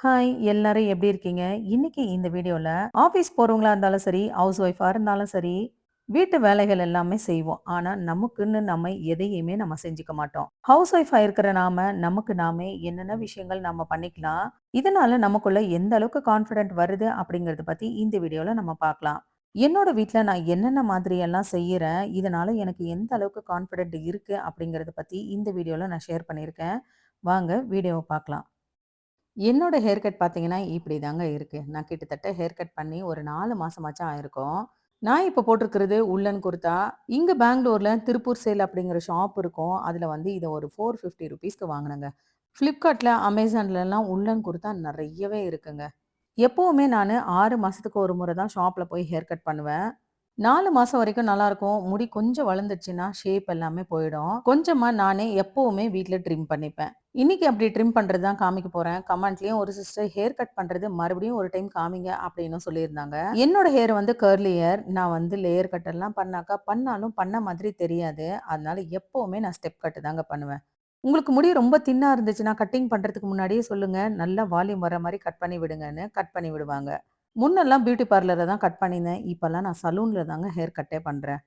Hi எல்லாரும் எப்படி இருக்கீங்க? இன்னைக்கு இந்த வீடியோவில் ஆஃபீஸ் போகிறவங்களா இருந்தாலும் சரி, ஹவுஸ் ஒய்ஃபாக இருந்தாலும் சரி, வீட்டு வேலைகள் எல்லாமே செய்வோம். ஆனால் நமக்குன்னு நம்ம எதையுமே நம்ம செஞ்சுக்க மாட்டோம். ஹவுஸ் ஒய்ஃபாக இருக்கிற நாம, நமக்கு நாமே என்னென்ன விஷயங்கள் நம்ம பண்ணிக்கலாம்? இதனால நமக்குள்ள எந்த அளவுக்கு கான்ஃபிடென்ட் வருது அப்படிங்கிறத பற்றி இந்த வீடியோவில் நம்ம பார்க்கலாம். என்னோட வீட்டில் நான் என்னென்ன மாதிரி எல்லாம் செய்யறேன், இதனால எனக்கு எந்த அளவுக்கு கான்ஃபிடென்ட் இருக்குது அப்படிங்கிறத பற்றி இந்த வீடியோவில் நான் ஷேர் பண்ணியிருக்கேன். வாங்க வீடியோவை பார்க்கலாம். என்னோட ஹேர் கட் பார்த்தீங்கன்னா, இப்படி தாங்க இருக்கு. நான் கிட்டத்தட்ட ஹேர் கட் பண்ணி ஒரு நாலு மாசமாச்சும் ஆயிருக்கும். நான் இப்போ போட்டிருக்கிறது உல்லன் குர்த்தா இங்க பெங்களூர்ல திருப்பூர் சேல் அப்படிங்கிற ஷாப் இருக்கும். அதுல வந்து இதை ஒரு ஃபோர் ஃபிஃப்டி ₹450க்கு வாங்கினேங்க ஃப்ளிப்கார்ட்டில் அமேசான்லலாம் உல்லன் குர்த்தா நிறையவே இருக்குங்க. எப்பவுமே நான் ஆறு மாசத்துக்கு ஒரு முறை தான் ஷாப்ல போய் ஹேர் கட் பண்ணுவேன். நாலு மாசம் வரைக்கும் நல்லாயிருக்கும் முடி கொஞ்சம் வளர்ந்துச்சுன்னா, ஷேப் எல்லாமே போயிடும். கொஞ்சமா நானே எப்பவுமே வீட்டில் ட்ரிம் பண்ணிப்பேன். இன்னைக்கு அப்படி ட்ரிம் பண்ணுறது தான் காமிக்க போறேன். கமெண்ட்லயும் ஒரு சிஸ்டர் ஹேர் கட் பண்றது மறுபடியும் ஒரு டைம் காமிங்க அப்படின்னு சொல்லியிருந்தாங்க. என்னோட ஹேர் வந்து கர்லி ஹேர். நான் வந்து லேயர் கட் எல்லாம் பண்ணாக்கா, பண்ணாலும் பண்ண மாதிரி தெரியாது. அதனால எப்பவுமே நான் ஸ்டெப் கட்டு தாங்க பண்ணுவேன். உங்களுக்கு முடி ரொம்ப தின்னா இருந்துச்சுன்னா, கட்டிங் பண்றதுக்கு முன்னாடியே சொல்லுங்க. நல்லா வால்யூம் வர மாதிரி கட் பண்ணி விடுங்கன்னு, கட் பண்ணி விடுவாங்க. முன்னெல்லாம் பியூட்டி பார்லரில் தான் கட் பண்ணியிருந்தேன். இப்போல்லாம் நான் சலூனில் தாங்க ஹேர் கட்டே பண்ணுறேன்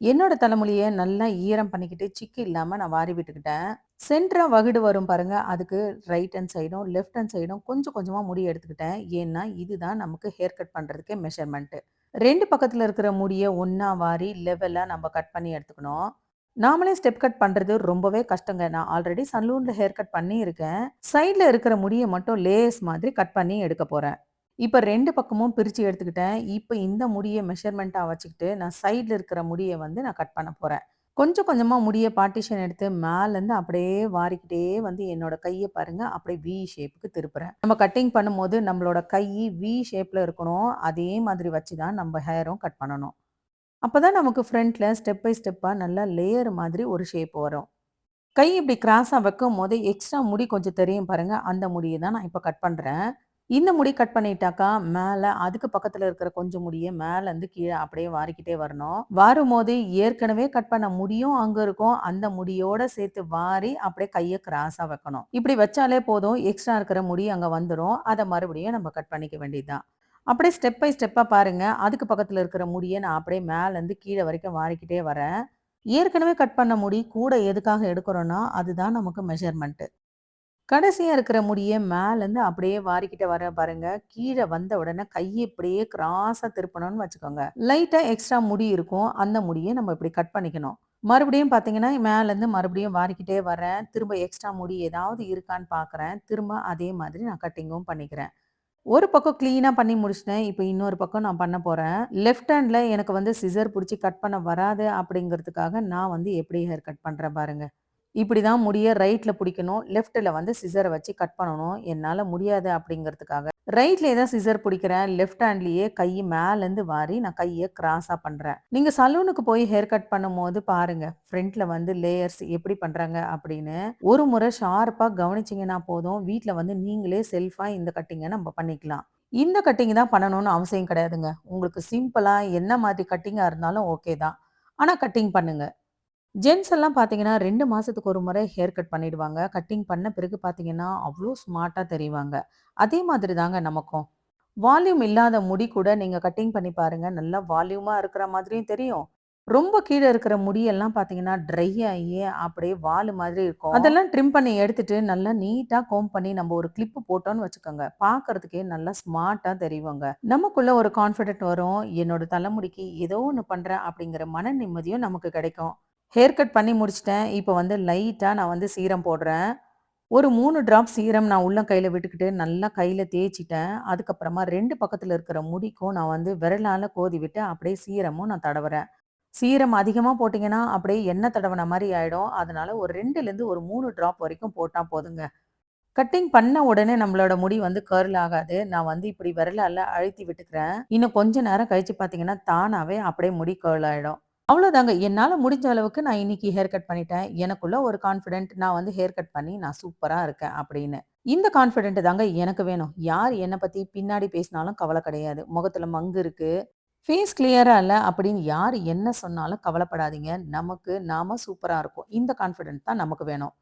என்னோட தலைமுடிய நல்லா ஈரம் பண்ணிக்கிட்டு, சிக்கு இல்லாமல் நான் வாரி விட்டுக்கிட்டேன். சென்டரா வகுடு வரும் பாருங்க, அதுக்கு ரைட் ஹேண்ட் சைடும், லெஃப்ட் ஹேண்ட் சைடும் கொஞ்சம் கொஞ்சமாக முடி எடுத்துக்கிட்டேன். ஏன்னா, இதுதான் நமக்கு ஹேர் கட் பண்ணுறதுக்கே மெஷர்மெண்ட்டு ரெண்டு பக்கத்தில் இருக்கிற முடியை ஒன்றா வாரி லெவலாக நம்ம கட் பண்ணி எடுத்துக்கணும். நாமளே ஸ்டெப் கட் பண்ணுறது ரொம்பவே கஷ்டங்க. நான் ஆல்ரெடி சலூனில் ஹேர் கட் பண்ணியிருக்கேன். சைடில் இருக்கிற முடியை மட்டும் லேயர்ஸ் மாதிரி கட் பண்ணி எடுக்க போகிறேன் இப்போ ரெண்டு பக்கமும் பிரித்து எடுத்துக்கிட்டேன். இப்போ இந்த முடியை மெஷர்மெண்ட்டாக வச்சுக்கிட்டு, நான் சைடில் இருக்கிற முடியை வந்து நான் கட் பண்ண போகிறேன் கொஞ்சம் கொஞ்சமாக முடிய பார்ட்டிஷன் எடுத்து மேலேருந்து அப்படியே வாரிக்கிட்டே வந்து என்னோட கையை பாருங்கள் அப்படியே வி ஷேப்புக்கு திருப்புறேன். நம்ம கட்டிங் பண்ணும்போது நம்மளோட கை வி ஷேப்பில் இருக்கணும். அதே மாதிரி வச்சு தான் நம்ம ஹேரும் கட் பண்ணணும். அப்போ தான் நமக்கு ஃப்ரண்ட்டில் ஸ்டெப் பை ஸ்டெப்பாக நல்லா லேயர் மாதிரி ஒரு ஷேப் வரும். கை இப்படி கிராஸாக வைக்கும் போது எக்ஸ்ட்ரா முடி கொஞ்சம் தெரியும் பாருங்கள் அந்த முடியை தான் நான் இப்போ கட் பண்ணுறேன் இந்த முடி கட் பண்ணிட்டாக்கா, மேலே அதுக்கு பக்கத்தில் இருக்கிற கொஞ்சம் முடியை மேலேருந்து கீழே அப்படியே வாரிக்கிட்டே வரணும். வாரும்போது ஏற்கனவே கட் பண்ண முடியும் அங்கே இருக்கும். அந்த முடியோட சேர்த்து வாரி அப்படியே கையை கிராஸாக வைக்கணும். இப்படி வச்சாலே போதும், எக்ஸ்ட்ரா இருக்கிற முடி அங்கே வந்துடும் அதை மறுபடியும் நம்ம கட் பண்ணிக்க வேண்டியதுதான் அப்படியே ஸ்டெப் பை ஸ்டெப்பாக பாருங்கள் அதுக்கு பக்கத்தில் இருக்கிற முடியை நான் அப்படியே மேலேருந்து கீழே வரைக்கும் வாரிக்கிட்டே வரேன். ஏற்கனவே கட் பண்ண முடி கூட எதுக்காக எடுக்கிறோன்னா அதுதான் நமக்கு மெஷர்மெண்ட்டு கடைசியாக இருக்கிற முடிய மேலேருந்து அப்படியே வாரிக்கிட்ட வரேன் பாருங்க. கீழே வந்த உடனே கையை இப்படியே கிராஸாக திருப்பணும்னு வச்சுக்கோங்க. லைட்டாக எக்ஸ்ட்ரா முடி இருக்கும். அந்த முடியை நம்ம இப்படி கட் பண்ணிக்கணும். மறுபடியும் பார்த்தீங்கன்னா, மேலேருந்து மறுபடியும் வாரிக்கிட்டே வரேன். திரும்ப எக்ஸ்ட்ரா முடி ஏதாவது இருக்கான்னு பார்க்குறேன். திரும்ப அதே மாதிரி நான் கட்டிங்கும் பண்ணிக்கிறேன். ஒரு பக்கம் க்ளீனாக பண்ணி முடிச்சுட்டேன். இப்போ இன்னொரு பக்கம் நான் பண்ண போகிறேன் லெஃப்ட் ஹேண்டில் எனக்கு வந்து சிசர் பிடிச்சி கட் பண்ண வராது அப்படிங்கிறதுக்காக நான் வந்து எப்படி ஹேர் கட் பண்ணுறேன் பாருங்கள் இப்படி தான் முடிய ரைட்டில் பிடிக்கணும் லெஃப்ட்டில் வந்து சிசரை வச்சு கட் பண்ணணும். என்னால் முடியாது அப்படிங்கிறதுக்காக ரைட்லேயே தான் சிசர் பிடிக்கிறேன் லெஃப்ட் ஹேண்ட்லேயே கை மேலேருந்து வாரி நான் கையை கிராஸாக பண்ணுறேன் நீங்கள் சலூனுக்கு போய் ஹேர் கட் பண்ணும்போது பாருங்கள் ஃப்ரண்ட்டில் வந்து லேயர்ஸ் எப்படி பண்ணுறாங்க அப்படின்னு. ஒரு முறை ஷார்ப்பாக கவனிச்சீங்கன்னா போதும். வீட்டில் வந்து நீங்களே செல்ஃபாக இந்த கட்டிங்கை நம்ம பண்ணிக்கலாம். இந்த கட்டிங் தான் பண்ணணும்னு அவசியம் கிடையாதுங்க. உங்களுக்கு சிம்பிளாக என்ன மாதிரி கட்டிங்காக இருந்தாலும் ஓகே தான். ஆனால் கட்டிங் பண்ணுங்கள் ஜென்ஸ் எல்லாம் பார்த்தீங்கன்னா, 2 மாசத்துக்கு ஒரு முறை ஹேர் கட் பண்ணிடுவாங்க. கட்டிங் பண்ண பிறகு பார்த்தீங்கன்னா, அவ்வளோ ஸ்மார்ட்டா தெரிவாங்க. அதே மாதிரி தாங்க நமக்கும். வால்யூம் இல்லாத முடி கூட நீங்க கட்டிங் பண்ணி பாருங்க. நல்லா வால்யூமா இருக்கிற மாதிரியும் தெரியும். ரொம்ப கீழ இருக்கிற முடியெல்லாம் பார்த்தீங்கன்னா, ட்ரை ஆகி அப்படியே வாலு மாதிரி இருக்கும். அதெல்லாம் ட்ரிம் பண்ணி எடுத்துட்டு நல்லா நீட்டா கோம் பண்ணி நம்ம ஒரு கிளிப் போட்டோம்னு வச்சுக்கோங்க. பார்க்கறதுக்கே நல்லா ஸ்மார்ட்டா தெரியுவாங்க நமக்குள்ள ஒரு கான்ஃபிடென்ட் வரும். என்னோட தலைமுடிக்கு ஏதோ ஒன்று பண்ணுறேன் அப்படிங்கிற மன நிம்மதியும் நமக்கு கிடைக்கும். ஹேர் கட் பண்ணி முடிச்சிட்டேன் இப்போ வந்து லைட்டாக நான் வந்து சீரம் போடுறேன். ஒரு மூணு ட்ராப் சீரம் நான் உள்ள கையில் விட்டுக்கிட்டு நல்லா கையில் தேய்ச்சிட்டேன் அதுக்கப்புறமா ரெண்டு பக்கத்தில் இருக்கிற முடிக்கும் நான் வந்து விரலால் கோதி விட்டு அப்படியே சீரமும் நான் தடவுறேன். சீரம் அதிகமாக போட்டிங்கன்னா அப்படியே எண்ணெய் தடவின மாதிரி ஆகிடும் அதனால ஒரு ரெண்டுலேருந்து ஒரு மூணு ட்ராப் வரைக்கும் போட்டால் போதுங்க. கட்டிங் பண்ண உடனே நம்மளோட முடி வந்து கர்ல் ஆகாது. நான் வந்து இப்படி விரலால அழுத்தி விட்டுக்கிறேன். இன்னும் கொஞ்ச நேரம் கழிச்சு பார்த்தீங்கன்னா, தானாகவே அப்படியே முடி கர்ல் ஆகிடும் அவ்வளோதாங்க. என்னால் முடிஞ்ச அளவுக்கு நான் இன்னைக்கு ஹேர் கட் பண்ணிட்டேன். எனக்குள்ள ஒரு கான்ஃபிடென்ட் நான் வந்து ஹேர் கட் பண்ணி நான் சூப்பராக இருக்கேன் அப்படின்னு. இந்த கான்ஃபிடென்ட் தாங்க எனக்கு வேணும். யார் என்னை பற்றி பின்னாடி பேசினாலும் கவலை கிடையாது. முகத்தில் மங்கு இருக்குது ஃபேஸ் கிளியராக இல்லை அப்படின்னு யார் என்ன சொன்னாலும் கவலைப்படாதீங்க. நமக்கு நாம சூப்பராக இருக்கும் இந்த கான்ஃபிடென்ட் தான் நமக்கு வேணும்.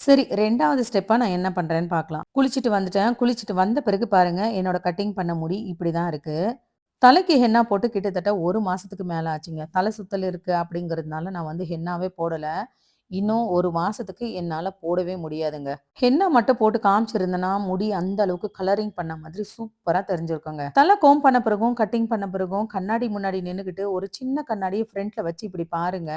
சரி ரெண்டாவது ஸ்டெப்பாக நான் என்ன பண்ணுறேன்னு பார்க்கலாம். குளிச்சுட்டு வந்துட்டேன். குளிச்சுட்டு வந்த பிறகு பாருங்கள் என்னோட கட்டிங் பண்ண முடி இப்படி தான் இருக்குது தலைக்கு ஹென்னா போட்டு கிட்டத்தட்ட ஒரு மாதத்துக்கு மேலே ஆச்சுங்க. தலை சுத்தல் இருக்குது அப்படிங்கிறதுனால நான் வந்து ஹென்னாவே போடலை இன்னும் ஒரு மாதத்துக்கு என்னால் போடவே முடியாதுங்க. ஹென்னா மட்டும் போட்டு காமிச்சிருந்தேன்னா, முடி அந்த அளவுக்கு கலரிங் பண்ண மாதிரி சூப்பராக தெரிஞ்சிருக்கோங்க தலை கோம் பண்ண பிறகும், கட்டிங் பண்ண பிறகும் கண்ணாடி முன்னாடி நின்றுக்கிட்டு ஒரு சின்ன கண்ணாடியை ஃப்ரண்ட்டில் வச்சு இப்படி பாருங்க.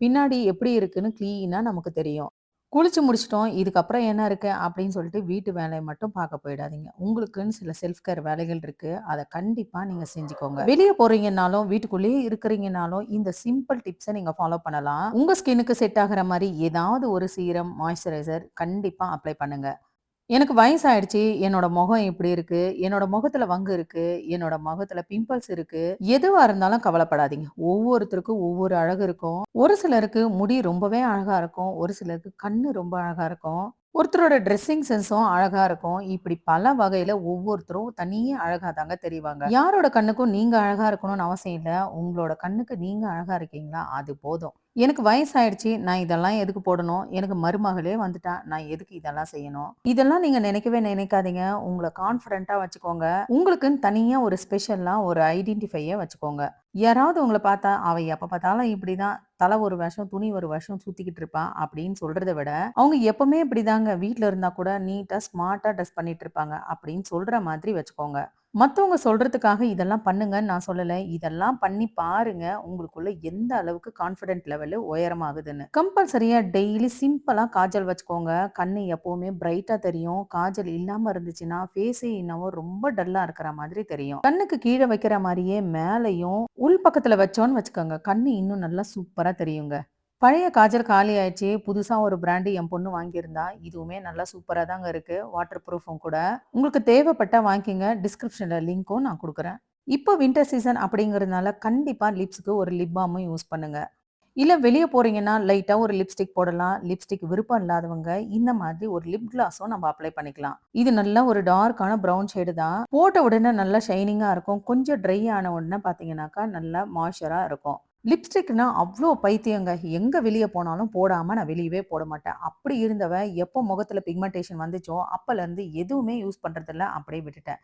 பின்னாடி எப்படி இருக்குன்னு கிளீனாக நமக்கு தெரியும். குளிச்சு முடிச்சிட்டோம் இதுக்கப்புறம் என்ன இருக்கு அப்படின்னு சொல்லிட்டு வீட்டு வேலையை மட்டும் பார்க்க போயிடாதீங்க. உங்களுக்குன்னு சில செல்ஃப் கேர் வேலைகள் இருக்கு. அதை கண்டிப்பா நீங்க செஞ்சுக்கோங்க. வெளியே போறீங்கன்னாலும், வீட்டுக்குள்ளேயே இருக்கிறீங்கன்னாலும், இந்த சிம்பிள் டிப்ஸை நீங்க ஃபாலோ பண்ணலாம். உங்க ஸ்கின்னுக்கு செட் ஆகிற மாதிரி ஏதாவது ஒரு சீரம், மாய்ஸ்சரைசர் கண்டிப்பா அப்ளை பண்ணுங்க. எனக்கு வயசாயிடுச்சு. என்னோட முகம் இப்படி இருக்கு. என்னோட முகத்துல வங்கு இருக்கு. என்னோட முகத்துல பிம்பிள்ஸ் இருக்கு. எதுவா இருந்தாலும் கவலைப்படாதீங்க. ஒவ்வொருத்தருக்கும் ஒவ்வொரு அழகு இருக்கும். ஒரு சிலருக்கு முடி ரொம்பவே அழகா இருக்கும். ஒரு சிலருக்கு கண்ணு ரொம்ப அழகா இருக்கும். ஒருத்தரோட ட்ரெஸ்ஸிங் சென்ஸும் அழகா இருக்கும். இப்படி பல வகையில ஒவ்வொருத்தரும் தனியே அழகா தாங்க தெரிவாங்க. யாரோட கண்ணுக்கும் நீங்க அழகா இருக்கணும்னு அவசியம் இல்லை உங்களோட கண்ணுக்கு நீங்க அழகா இருக்கீங்களா? அது போதும். எனக்கு வயசாயிடுச்சு. நான் இதெல்லாம் எதுக்கு போடணும்? எனக்கு மருமகளே வந்துட்டா. நான் எதுக்கு இதெல்லாம் செய்யணும்? இதெல்லாம் நீங்க நினைக்கவே நினைக்காதீங்க. உங்களை கான்ஃபிடென்ட்டா வச்சுக்கோங்க. உங்களுக்குன்னு தனியா ஒரு ஸ்பெஷல்லாம் ஒரு ஐடென்டிஃபைய வச்சுக்கோங்க. யாராவது உங்களை பார்த்தா, "அவ எப்ப பார்த்தாலும் இப்படிதான். தலை ஒரு வருஷம் துணி ஒரு வருஷம் சுத்திக்கிட்டு இருப்பா" அப்படின்னு சொல்றத விட, அவங்க எப்பவுமே இப்படிதாங்க. வீட்டுல இருந்தா கூட நீட்டா, ஸ்மார்ட்டா ட்ரெஸ் பண்ணிட்டு இருப்பாங்க அப்படின்னு சொல்ற மாதிரி வச்சுக்கோங்க. மற்றவங்க சொல்கிறதுக்காக இதெல்லாம் பண்ணுங்கன்னு நான் சொல்லலை இதெல்லாம் பண்ணி பாருங்க. உங்களுக்குள்ள எந்த அளவுக்கு கான்ஃபிடென்ட் லெவலு உயரமாகுதுன்னு. கம்பல்சரியாக டெய்லி சிம்பிளாக காஜல் வச்சுக்கோங்க. கண்ணு எப்போவுமே பிரைட்டாக தெரியும். காஜல் இல்லாமல் இருந்துச்சுன்னா, ஃபேஸே இன்னமும் ரொம்ப டல்லாக இருக்கிற மாதிரி தெரியும். கண்ணுக்கு கீழே வைக்கிற மாதிரியே மேலேயும் உள் பக்கத்தில் வச்சோன்னு வச்சுக்கோங்க. கண்ணு இன்னும் நல்லா சூப்பராக தெரியுங்க. பழைய காஜல் காலி ஆயிடுச்சு. ஒரு பிராண்டு என் பொண்ணு வாங்கியிருந்தா. இதுவுமே நல்லா சூப்பராக தாங்க இருக்கு. வாட்டர் ப்ரூஃபும் கூட. உங்களுக்கு தேவைப்பட்டா வாங்கிக்கிங்க டிஸ்கிரிப்ஷனில் லிங்க்கும் நான் கொடுக்குறேன் இப்போ வின்டர் சீசன் அப்படிங்கிறதுனால கண்டிப்பாக லிப்ஸ்க்கு ஒரு லிப் பாமும் யூஸ் பண்ணுங்க. இல்லை வெளியே போறீங்கன்னா, லைட்டாக ஒரு லிப்ஸ்டிக் போடலாம். லிப்ஸ்டிக் விருப்பம் இல்லாதவங்க, இந்த மாதிரி ஒரு லிப் கிளாஸும் நம்ம அப்ளை பண்ணிக்கலாம். இது நல்லா ஒரு டார்க்கான ப்ரவுன் ஷேடு தான். போட்ட உடனே நல்லா ஷைனிங்காக இருக்கும். கொஞ்சம் ட்ரை ஆன உடனே பார்த்தீங்கன்னாக்கா, நல்லா மாய்ச்சராக இருக்கும். லிப்ஸ்டிக்னா அவ்வளோ பைத்தியங்க. எங்கே வெளியே போனாலும் போடாமல் நான் வெளியவே போட மாட்டேன். அப்படி இருந்தவ, எப்போ முகத்தில் பிக்மெண்டேஷன் வந்துச்சோ, அப்போலேருந்து எதுவுமே யூஸ் பண்ணுறதில்ல அப்படியே விட்டுட்டேன்.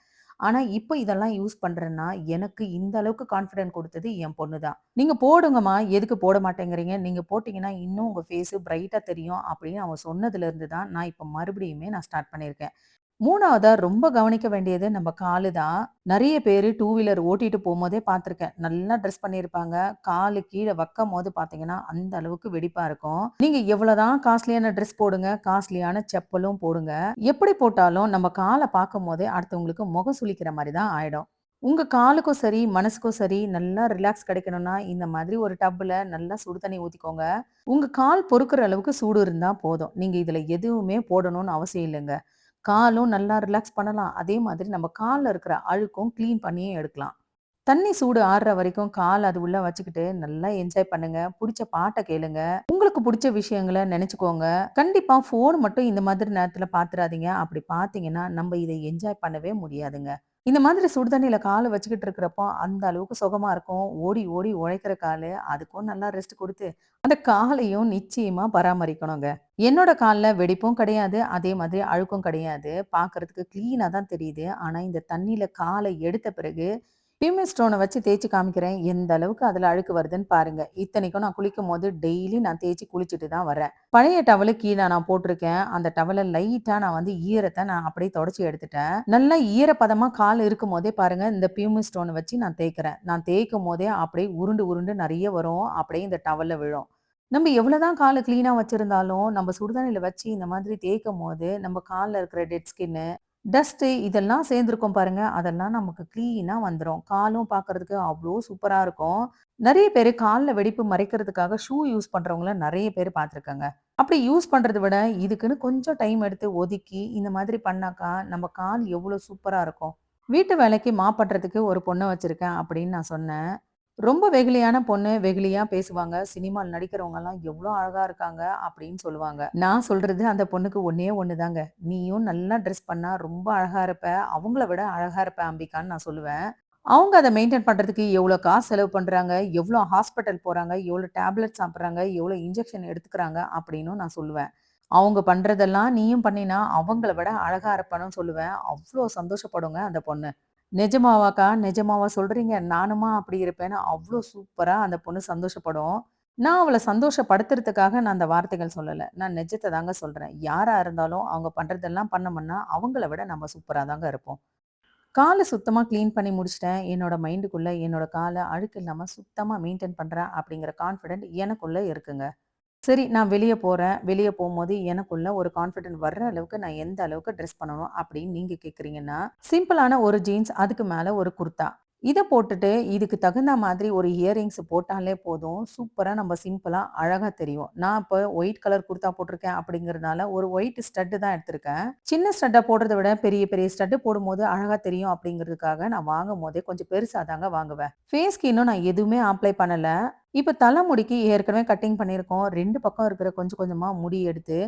ஆனால் இப்போ இதெல்லாம் யூஸ் பண்ணுறேன்னா எனக்கு இந்த அளவுக்கு கான்ஃபிடென்ட் கொடுத்தது என் பொண்ணு தான். நீங்கள் போடுங்கம்மா, எதுக்கு போட மாட்டேங்கிறீங்க? நீங்கள் போட்டிங்கன்னா இன்னும் உங்கள் ஃபேஸு பிரைட்டாக தெரியும்." அப்படின்னு அவன் சொன்னதுலேருந்து தான், நான் இப்போ மறுபடியுமே நான் ஸ்டார்ட் பண்ணியிருக்கேன். மூணாவதா ரொம்ப கவனிக்க வேண்டியது நம்ம காலு தான். நிறைய பேர் டூ வீலர் ஓட்டிட்டு போகும்போதே பார்த்துருக்கேன். நல்லா ட்ரெஸ் பண்ணியிருப்பாங்க. காலு கீழே வைக்கும் போது பார்த்தீங்கன்னா, அந்த அளவுக்கு வெடிப்பா இருக்கும். நீங்க எவ்வளவுதான் காஸ்ட்லியான ட்ரெஸ் போடுங்க, காஸ்ட்லியான செப்பலும் போடுங்க. எப்படி போட்டாலும் நம்ம கால பார்க்கும்போதே அடுத்தவங்களுக்கு முகம் சுளிக்கிற மாதிரி தான் ஆயிடும். உங்க காலுக்கும் சரி, மனசுக்கும் சரி நல்லா ரிலாக்ஸ் கிடைக்கணும்னா, இந்த மாதிரி ஒரு டப்பில் நல்லா சுடு தண்ணி ஊத்திக்கோங்க. உங்க கால் பொறுக்கிற அளவுக்கு சூடு இருந்தா போதும். நீங்க இதுல எதுவுமே போடணும்னு அவசியம் இல்லைங்க காலும் நல்லா ரிலாக்ஸ் பண்ணலாம். அதே மாதிரி நம்ம காலில் இருக்கிற அழுக்கும் க்ளீன் பண்ணியும் எடுக்கலாம். தண்ணி சூடு ஆடுற வரைக்கும் கால் அது உள்ள வச்சுக்கிட்டு நல்லா என்ஜாய் பண்ணுங்க. பிடிச்ச பாட்டை கேளுங்க. உங்களுக்கு பிடிச்ச விஷயங்கள நினைச்சுக்கோங்க கண்டிப்பா ஃபோன் மட்டும் இந்த மாதிரி நேரத்துல பார்த்துறாதீங்க. அப்படி பார்த்தீங்கன்னா, நம்ம இதை என்ஜாய் பண்ணவே முடியாதுங்க. இந்த மாதிரி சுடு காலை வச்சுக்கிட்டு இருக்கிறப்போ, அந்த அளவுக்கு சுகமாக இருக்கும். ஓடி ஓடி உழைக்கிற கால் அதுக்கும் நல்லா ரெஸ்ட் கொடுத்து அந்த காலையும் நிச்சயமாக பராமரிக்கணுங்க. என்னோட காலில் வெடிப்பும் கிடையாது. அதே மாதிரி அழுக்கும் கிடையாது. பார்க்கறதுக்கு க்ளீனாக தான் தெரியுது. ஆனால் இந்த தண்ணியில் காலை எடுத்த பிறகு, பியூமி ஸ்டோனை வச்சு தேய்ச்சி காமிக்கிறேன். எந்த அளவுக்கு அதில் அழுக்கு வருதுன்னு பாருங்க. இத்தனைக்கும் நான் குளிக்கும் போது டெய்லி நான் தேய்ச்சி குளிச்சுட்டு தான் வரேன். பழைய டவலு கீழே நான் போட்டிருக்கேன். அந்த டவலை லைட்டாக நான் வந்து ஈரத்தை நான் அப்படியே தொடச்சி எடுத்துட்டேன். நல்லா ஈரப்பதமாக கால் இருக்கும் போதே பாருங்க, இந்த பியூமி ஸ்டோனை வச்சு நான் தேய்க்கிறேன். நான் தேய்க்கும் போதே அப்படியே உருண்டு உருண்டு நிறைய வரும். அப்படியே இந்த டவலில் விழும். நம்ம எவ்வளோதான் காலை க்ளீனாக வச்சிருந்தாலும், நம்ம சுடுதண்ணியில் வச்சு இந்த மாதிரி தேய்க்கும்போது, நம்ம காலில் இருக்கிற டெட் ஸ்கின்னு, டஸ்ட்டு இதெல்லாம் சேர்ந்துருக்கோம் பாருங்க. அதெல்லாம் நமக்கு க்ளீனாக வந்துடும் காலும் பார்க்கறதுக்கு அவ்வளோ சூப்பராக இருக்கும். நிறைய பேர் காலில் வெடிப்பு மறைக்கிறதுக்காக ஷூ யூஸ் பண்ணுறவங்கள நிறைய பேர் பார்த்துருக்கேங்க. அப்படி யூஸ் பண்ணுறத விட, இதுக்குன்னு கொஞ்சம் டைம் எடுத்து ஒதுக்கி, இந்த மாதிரி பண்ணாக்கா, நம்ம கால் எவ்வளோ சூப்பராக இருக்கும். வீட்டு வேலைக்கு மாப்படுறதுக்கு ஒரு பொண்ணை வச்சுருக்கேன் அப்படின்னு நான் சொன்னேன். ரொம்ப வெகுளியான பொண்ணு, வெகுளியா பேசுவாங்க. சினிமால நடிக்கிறவங்கலாம் எவ்வளோ அழகா இருக்காங்க அப்படின்னு சொல்லுவாங்க. நான் சொல்றது அந்த பொண்ணுக்கு ஒன்னே ஒண்ணு தாங்க. நீயும் நல்லா ட்ரெஸ் பண்ணா ரொம்ப அழகா இருப்ப. அவங்கள விட அழகா இருப்ப அம்பிகான்னு நான் சொல்லுவேன். அவங்க அதை மெயின்டைன் பண்றதுக்கு எவ்வளோ காசு செலவு பண்றாங்க, எவ்வளோ ஹாஸ்பிட்டல் போறாங்க, எவ்வளோ டேப்லெட் சாப்பிட்றாங்க எவ்வளோ இன்ஜெக்ஷன் எடுத்துக்கிறாங்க அப்படின்னும் நான் சொல்லுவேன். அவங்க பண்றதெல்லாம் நீயும் பண்ணினா அவங்கள விட அழகா இருப்பேன்னு சொல்லுவேன். அவ்வளோ சந்தோஷப்படுங்க அந்த பொண்ணு. நிஜமாவாக்கா? நிஜமாவா சொல்றீங்க? நானுமா அப்படி இருப்பேன்னு அவ்வளோ சூப்பராக அந்த பொண்ணு சந்தோஷப்படும். நான் அவளை சந்தோஷப்படுத்துறதுக்காக நான் அந்த வார்த்தைகள் சொல்லலை நான் நிஜத்தை தாங்க சொல்றேன். யாரா இருந்தாலும் அவங்க பண்றதெல்லாம் பண்ணோம்னா, அவங்கள விட நம்ம சூப்பராக தாங்க இருப்போம். காலை சுத்தமாக கிளீன் பண்ணி முடிச்சிட்டேன் என்னோட மைண்டுக்குள்ளே என்னோட காலை அழுக்கு இல்லாமல் சுத்தமாக மெயின்டைன் பண்ணுறேன் அப்படிங்கிற கான்ஃபிடென்ட் எனக்குள்ளே இருக்குங்க. சரி நான் வெளியே போகிறேன் வெளியே போகும்போது எனக்குள்ள ஒரு கான்ஃபிடென்ட் வர்ற அளவுக்கு நான் எந்த அளவுக்கு ட்ரெஸ் பண்ணணும் அப்படின்னு நீங்கள் கேட்குறீங்கன்னா, சிம்பிளான ஒரு ஜீன்ஸ் அதுக்கு மேலே ஒரு குர்தா. இதை போட்டுட்டு இதுக்கு தகுந்த மாதிரி ஒரு இயரிங்ஸ் போட்டாலே போதும். சூப்பராக நம்ம சிம்பிளாக அழகாக தெரியும். நான் இப்போ ஒயிட் கலர் குர்தா போட்டிருக்கேன் அப்படிங்கிறதுனால ஒரு ஒயிட் ஸ்டட்டு தான் எடுத்திருக்கேன். சின்ன ஸ்டட்டை போடுறத விட பெரிய பெரிய ஸ்டட்டு போடும்போது அழகாக தெரியும் அப்படிங்கிறதுக்காக நான் வாங்கும்போதே கொஞ்சம் பெருசாக தாங்க வாங்குவேன். ஃபேஸ்க்கு இன்னும் நான் எதுவுமே அப்ளை பண்ணலை இப்போ தலைமுடிக்கு ஏற்கனவே கட்டிங் பண்ணியிருக்கோம். ரெண்டு பக்கம் இருக்கிற கொஞ்சம் கொஞ்சமாக முடி எடுத்து,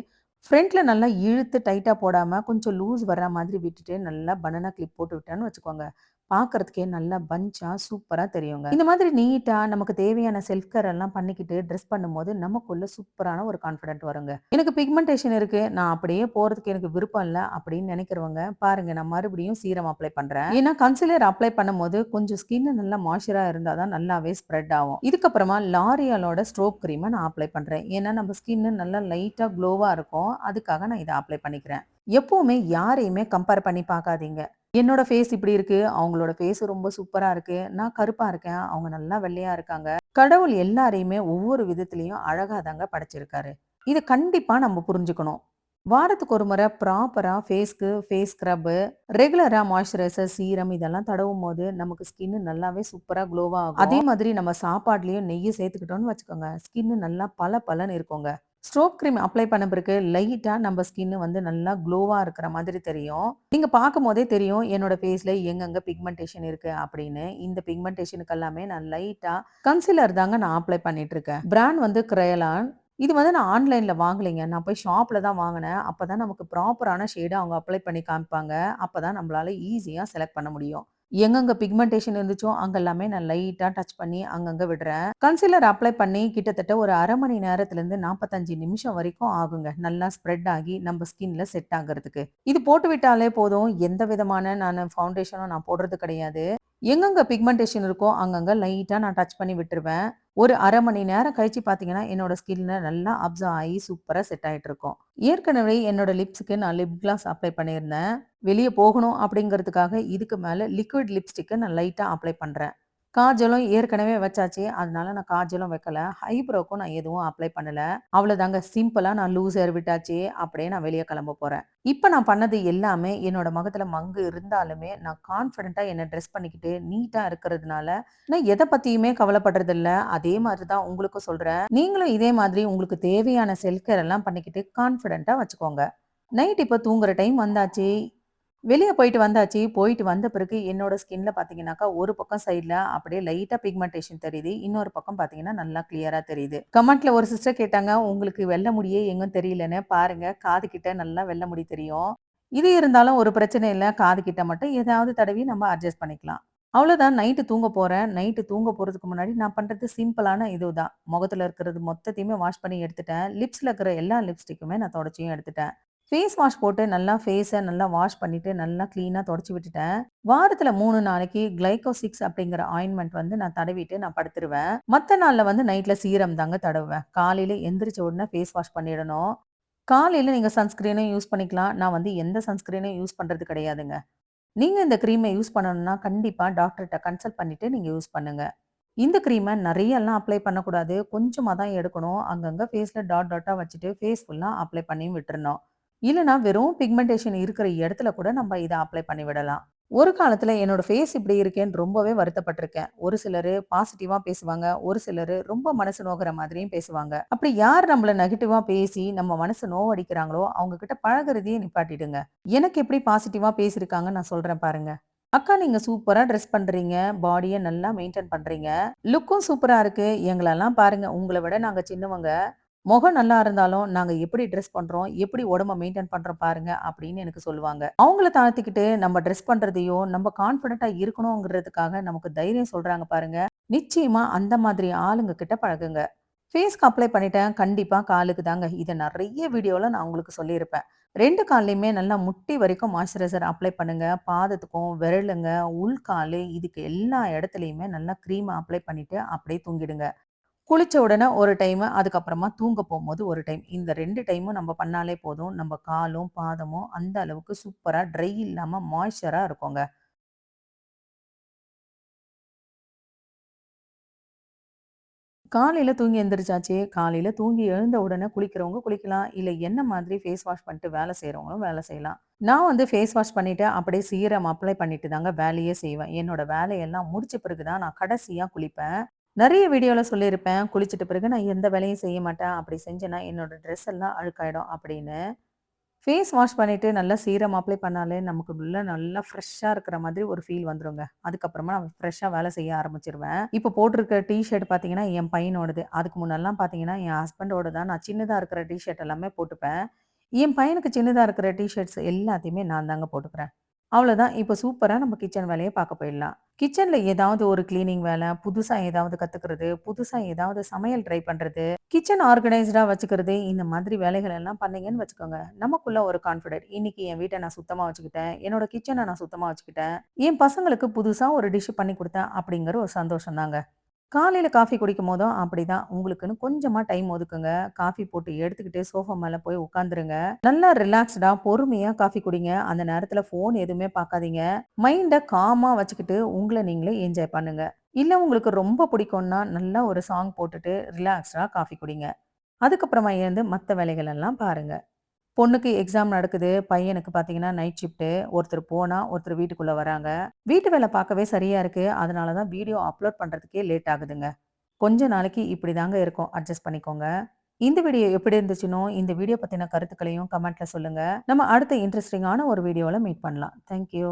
ஃப்ரண்ட்ல நல்லா இழுத்து டைட்டாக போடாமல் கொஞ்சம் லூஸ் வர்ற மாதிரி விட்டுட்டு நல்லா பனானா கிளிப் போட்டு விட்டேன்னு வச்சுக்கோங்க. பார்க்கறதுக்கே நல்லா பஞ்சாக சூப்பரா தெரியுங்க. இந்த மாதிரி நீட்டா நமக்கு தேவையான செல்ஃப் கேர் எல்லாம் பண்ணிக்கிட்டு ட்ரெஸ் பண்ணும்போது நமக்குள்ள சூப்பரான ஒரு கான்ஃபிடென்ட் வருங்க. எனக்கு பிக்மெண்டேஷன் இருக்கு. நான் அப்படியே போறதுக்கு எனக்கு விருப்பம் இல்லை அப்படின்னு நினைக்கிறவங்க, பாருங்க நான் மறுபடியும் சீரம் அப்ளை பண்றேன். ஏன்னா கன்சிலர் அப்ளை பண்ணும்போது கொஞ்சம் ஸ்கின் நல்லா மாய்ஸ்சரா இருந்தால் தான் நல்லாவே ஸ்ப்ரெட் ஆகும். இதுக்கப்புறமா லாரியலோட ஸ்ட்ரோப் க்ரீமை நான் அப்ளை பண்றேன். ஏன்னா நம்ம ஸ்கின் நல்லா லைட்டா க்ளோவா இருக்கும். அதுக்காக நான் இதை அப்ளை பண்ணிக்கிறேன். எப்பவுமே யாரையுமே கம்பேர் பண்ணி பார்க்காதீங்க. என்னோட ஃபேஸ் இப்படி இருக்கு. அவங்களோட ஃபேஸ் ரொம்ப சூப்பரா இருக்கு. நான் கருப்பா இருக்கேன். அவங்க நல்லா வெள்ளையா இருக்காங்க. கடவுள் எல்லாரையுமே ஒவ்வொரு விதத்திலையும் அழகா தாங்க படைச்சிருக்காரு. இதை கண்டிப்பா நம்ம புரிஞ்சுக்கணும். வாரத்துக்கு ஒரு முறை ப்ராப்பரா ஃபேஸ்க்கு ஃபேஸ் ஸ்க்ரப்பு, ரெகுலரா மாய்ஸ்சரைசர், சீரம் இதெல்லாம் தடவும் போது நமக்கு ஸ்கின்னு நல்லாவே சூப்பரா க்ளோவா ஆகும். அதே மாதிரி நம்ம சாப்பாட்லயும் நெய்யை சேர்த்துக்கிட்டோம்னு வச்சுக்கோங்க, ஸ்கின்னு நல்லா பல பலன்னு இருக்குங்க. ஸ்ட்ரோப் க்ரீம் அப்ளை பண்ண பிறகு லைட்டாக நம்ம ஸ்கின் வந்து நல்லா க்ளோவாக இருக்கிற மாதிரி தெரியும். நீங்கள் பார்க்கும் போதே தெரியும் என்னோட ஃபேஸில் எங்கெங்கே பிக்மென்டேஷன் இருக்குது அப்படின்னு. இந்த பிக்மென்டேஷனுக்கு எல்லாமே நான் லைட்டாக கன்சிலர் தாங்க நான் அப்ளை பண்ணிட்டு இருக்கேன். பிராண்ட் வந்து கிரையலான். இது வந்து நான் ஆன்லைனில் வாங்கலைங்க. நான் போய் ஷாப்பில் தான் வாங்கினேன் அப்போ தான் நமக்கு ப்ராப்பரான ஷேடு அவங்க அப்ளை பண்ணி காமிப்பாங்க. அப்போ தான் நம்மளால ஈஸியாக செலக்ட் பண்ண முடியும். எங்கெங்கே பிக்மென்டேஷன் இருந்துச்சோ அங்கெல்லாமே நான் லைட்டாக டச் பண்ணி அங்கங்கே விடுறேன். கன்சீலர் அப்ளை பண்ணி கிட்டத்தட்ட ஒரு அரை மணி நேரத்துலேருந்து நாற்பத்தஞ்சு நிமிஷம் வரைக்கும் ஆகுங்க. நல்லா ஸ்ப்ரெட் ஆகி நம்ம ஸ்கின்ல செட் ஆகுறதுக்கு. இது போட்டு விட்டாலே போதும். எந்த விதமான நான் ஃபவுண்டேஷனும் நான் போடுறது கிடையாது. எங்கெங்கே பிக்மென்டேஷன் இருக்கோ அங்கங்கே லைட்டாக நான் டச் பண்ணி விட்டுருவேன். ஒரு அரை மணி நேரம் கழிச்சு பார்த்தீங்கன்னா, என்னோட ஸ்கின்ல நல்லா அப்சர்வ் ஆகி சூப்பராக செட் ஆகிட்டு இருக்கும். ஏற்கனவே என்னோட லிப்ஸ்க்கு நான் லிப் கிளாஸ் அப்ளை பண்ணியிருந்தேன். வெளியே போகணும் அப்படிங்கிறதுக்காக இதுக்கு மேலே லிக்விட் லிப்ஸ்டிக்கை நான் லைட்டாக அப்ளை பண்ணுறேன் காஜலும் ஏற்கனவே வச்சாச்சு. அதனால நான் காஜலும் வைக்கல. ஐப்ரோக்கும் நான் எதுவும் அப்ளை பண்ணல. அவ்வளோதாங்க சிம்பிளா நான் லூஸ் ஏர் விட்டாச்சு. அப்படியே நான் வெளியே கிளம்ப போறேன். இப்போ நான் பண்ணது எல்லாமே என்னோட முகத்துல மங்கு இருந்தாலுமே, நான் கான்ஃபிடென்ட்டா என்னை ட்ரெஸ் பண்ணிக்கிட்டு நீட்டா இருக்கிறதுனால, நான் எதை பத்தியுமே கவலைப்படுறதில்ல. அதே மாதிரி தான் உங்களுக்கும் சொல்றேன். நீங்களும் இதே மாதிரி உங்களுக்கு தேவையான செல்ஃப் கேர் எல்லாம் பண்ணிக்கிட்டு கான்ஃபிடென்ட்டா வச்சுக்கோங்க. நைட் இப்போ தூங்குற டைம் வந்தாச்சு. வெளியே போயிட்டு வந்தாச்சு. போயிட்டு வந்த பிறகு என்னோட ஸ்கின்ல பார்த்தீங்கன்னாக்கா, ஒரு பக்கம் சைட்ல அப்படியே லைட்டா பிக்மென்டேஷன் தெரியுது. இன்னொரு பக்கம் பார்த்தீங்கன்னா, நல்லா கிளியரா தெரியுது. கமெண்ட்ல ஒரு சிஸ்டர் கேட்டாங்க, உங்களுக்கு வெள்ள முடியே எங்கும் தெரியலன்னு. பாருங்க காது கிட்ட நல்லா வெள்ள முடி தெரியும். இது இருந்தாலும் ஒரு பிரச்சனை இல்ல. காது கிட்ட மட்டும் ஏதாவது தடவி நம்ம அட்ஜஸ்ட் பண்ணிக்கலாம். அவ்வளோதான் நைட்டு தூங்க போறேன். நைட்டு தூங்க போறதுக்கு முன்னாடி நான் பண்றது சிம்பிளான இதுதான். முகத்துல இருக்கிறது மொத்தத்தையுமே வாஷ் பண்ணி எடுத்துட்டேன். லிப்ஸ்ல இருக்கிற எல்லா லிப்ஸ்டிக்குமே நான் தொடச்சியும் எடுத்துட்டேன். ஃபேஸ் வாஷ் போட்டு நல்லா ஃபேஸை நல்லா வாஷ் பண்ணிட்டு, நல்லா க்ளீனாக தொடச்சி விட்டுட்டேன். வாரத்தில் மூணு நாளைக்கு கிளைகோசிக்ஸ் அப்படிங்கிற ஆயின்மெண்ட் வந்து நான் தடவிட்டு நான் படுத்துருவேன். மற்ற நாளில் வந்து நைட்டில் சீரம் தாங்க தடவுவேன். காலையில் எந்திரிச்ச உடனே ஃபேஸ் வாஷ் பண்ணிடணும். காலையில் நீங்கள் சன்ஸ்கிரீனும் யூஸ் பண்ணிக்கலாம். நான் வந்து எந்த சன்ஸ்கிரீனும் யூஸ் பண்ணுறது கிடையாதுங்க. நீங்கள் இந்த க்ரீமை யூஸ் பண்ணணும்னா, கண்டிப்பாக டாக்டர்கிட்ட கன்சல்ட் பண்ணிட்டு நீங்கள் யூஸ் பண்ணுங்கள் இந்த க்ரீமை நிறையெல்லாம் அப்ளை பண்ணக்கூடாது. கொஞ்சமாக தான் எடுக்கணும். அங்கங்கே ஃபேஸில் டாட் டாட்டாக வச்சுட்டு ஃபேஸ் ஃபுல்லாக அப்ளை பண்ணியும் விட்டுருணும் இல்லைனா வெறும் பிக்மென்டேஷன் இருக்கிற இடத்துல கூட நம்ம இதை அப்ளை பண்ணி விடலாம். ஒரு காலத்தில் என்னோட ஃபேஸ் இப்படி இருக்கேன்னு ரொம்பவே வருத்தப்பட்டிருக்கேன் ஒரு சிலர் பாசிட்டிவாக பேசுவாங்க. ஒரு சிலர் ரொம்ப மனசு நோக்கிற மாதிரியும் பேசுவாங்க. அப்படி யார் நம்மளை நெகட்டிவாக பேசி நம்ம மனசு நோவடிக்கிறாங்களோ, அவங்க கிட்ட பழகுறதையே நிப்பாட்டிடுங்க. எனக்கு எப்படி பாசிட்டிவாக பேசியிருக்காங்கன்னு நான் சொல்கிறேன் பாருங்க. அக்கா நீங்க சூப்பரா ட்ரெஸ் பண்றீங்க. பாடியை நல்லா மெயின்டைன் பண்றீங்க. லுக்கும் சூப்பரா இருக்கு. எங்களெல்லாம் பாருங்க உங்களை விட நாங்க சின்னவங்க. முகம் நல்லா இருந்தாலும், நாங்க எப்படி ட்ரெஸ் பண்றோம், எப்படி உடம்ப மெயின்டைன் பண்றோம் பாருங்க அப்படின்னு எனக்கு சொல்லுவாங்க. அவங்கள தாழ்த்திக்கிட்டு நம்ம ட்ரெஸ் பண்றதையோ நம்ம கான்ஃபிடென்ட்டா இருக்கணுங்கிறதுக்காக நமக்கு தைரியம் சொல்றாங்க பாருங்க. நிச்சயமா அந்த மாதிரி ஆளுங்க கிட்ட பழகுங்க. ஃபேஸ்க்கு அப்ளை பண்ணிட்டேன். கண்டிப்பா காலுக்கு தாங்க. இதை நிறைய வீடியோல நான் உங்களுக்கு சொல்லியிருப்பேன். ரெண்டு கால்லையுமே நல்லா முட்டி வரைக்கும் மாய்ஸ்சரைசர் அப்ளை பண்ணுங்க. பாதத்துக்கும், விரலுங்க, உள்காலு இதுக்கு எல்லா இடத்துலயுமே நல்லா க்ரீம் அப்ளை பண்ணிட்டு அப்படியே தூங்கிடுங்க. குளிச்ச உடனே ஒரு டைமு, அதுக்கப்புறமா தூங்க போகும்போது ஒரு டைம். இந்த ரெண்டு டைமும் நம்ம பண்ணாலே போதும். நம்ம காலும், பாதமும் அந்த அளவுக்கு சூப்பரா ட்ரை இல்லாம மாய்ஸ்சரா இருக்குங்க. காலையில தூங்கி எந்திரிச்சாச்சு. காலையில தூங்கி எழுந்த உடனே குளிக்கிறவங்க குளிக்கலாம். இல்ல என்ன மாதிரி ஃபேஸ் வாஷ் பண்ணிட்டு வேலை செய்றவங்களும் வேலை செய்யலாம். நான் வந்து ஃபேஸ் வாஷ் பண்ணிட்டு, அப்படியே சீரம் அப்ளை பண்ணிட்டு தாங்க வேலையே செய்வேன். என்னோட வேலையெல்லாம் முடிச்ச பிறகு தான் நான் கடைசியா குளிப்பேன். நிறைய வீடியோவில் சொல்லியிருப்பேன். குளிச்சிட்ட பிறகு நான் எந்த வேலையும் செய்ய மாட்டேன். அப்படி செஞ்சேன்னா என்னோட ட்ரெஸ் எல்லாம் அழுக்காயிடும் அப்படின்னு. ஃபேஸ் வாஷ் பண்ணிவிட்டு நல்லா சீரம் அப்ளை பண்ணாலே நமக்கு உள்ள நல்லா ஃப்ரெஷ்ஷாக இருக்கிற மாதிரி ஒரு ஃபீல் வந்துருங்க. அதுக்கப்புறமா நான் ஃப்ரெஷ்ஷாக வேலை செய்ய ஆரம்பிச்சிருவேன் இப்போ போட்டிருக்க டிஷர்ட் பார்த்தீங்கன்னா, என் பையனோடது. அதுக்கு முன்னெல்லாம் பார்த்தீங்கன்னா, என் ஹஸ்பண்டோட தான் நான் சின்னதாக இருக்கிற டிஷர்ட் எல்லாமே போட்டுப்பேன். என் பையனுக்கு சின்னதாக இருக்கிற டிஷர்ட்ஸ் எல்லாத்தையுமே நான் தாங்க போட்டுக்கிறேன். அவ்வளோதான். இப்போ சூப்பராக நம்ம கிச்சன் வேலையை பார்க்க போயிடலாம். கிச்சன்ல ஏதாவது ஒரு கிளீனிங் வேலை, புதுசாக ஏதாவது கத்துக்கிறது, புதுசாக ஏதாவது சமையல் ட்ரை பண்ணுறது கிச்சன் ஆர்கனைஸ்டாக வச்சுக்கிறது, இந்த மாதிரி வேலைகள் எல்லாம் பண்ணீங்கன்னு வச்சுக்கோங்க. நமக்குள்ள ஒரு கான்ஃபிடென்ட். இன்னைக்கு என் வீட்டை நான் சுத்தமாக வச்சுக்கிட்டேன். என்னோட கிச்சனை நான் சுத்தமாக வச்சுக்கிட்டேன். என் பசங்களுக்கு புதுசாக ஒரு டிஷ் பண்ணி கொடுத்தேன் அப்படிங்கிற ஒரு சந்தோஷம் தாங்க. காலையில் காஃபி குடிக்கும்போதும் அப்படிதான். உங்களுக்குன்னு கொஞ்சமாக டைம் ஒதுக்குங்க. காஃபி போட்டு எடுத்துக்கிட்டு சோஃபா மேலே போய் உட்காந்துருங்க. நல்லா ரிலாக்ஸ்டாக பொறுமையாக காஃபி குடிங்க. அந்த நேரத்தில் ஃபோன் எதுவுமே பார்க்காதீங்க. மைண்டை காமாக வச்சுக்கிட்டு உங்களை நீங்களே என்ஜாய் பண்ணுங்க. இல்லை உங்களுக்கு ரொம்ப பிடிக்கும்னா, நல்லா ஒரு சாங் போட்டுட்டு ரிலாக்ஸ்டாக காஃபி குடிங்க. அதுக்கப்புறமா இருந்து மற்ற வேலைகள் எல்லாம் பாருங்கள் பொண்ணுக்கு எக்ஸாம் நடக்குது. பையனுக்கு பார்த்தீங்கன்னா, நைட் ஷிஃப்ட்டு. ஒருத்தர் போனால் ஒருத்தர் வீட்டுக்குள்ளே வராங்க. வீட்டு வேலை பார்க்கவே சரியாக இருக்குது அதனால தான் வீடியோ அப்லோட் பண்ணுறதுக்கே லேட் ஆகுதுங்க. கொஞ்ச நாளைக்கு இப்படி தாங்க இருக்கும். அட்ஜஸ்ட் பண்ணிக்கோங்க. இந்த வீடியோ எப்படி இருந்துச்சுனோ இந்த வீடியோ பற்றின கருத்துக்களையும் கமெண்ட்டில் சொல்லுங்கள் நம்ம அடுத்த இன்ட்ரெஸ்டிங்கான ஒரு வீடியோவில் மீட் பண்ணலாம். Thank you.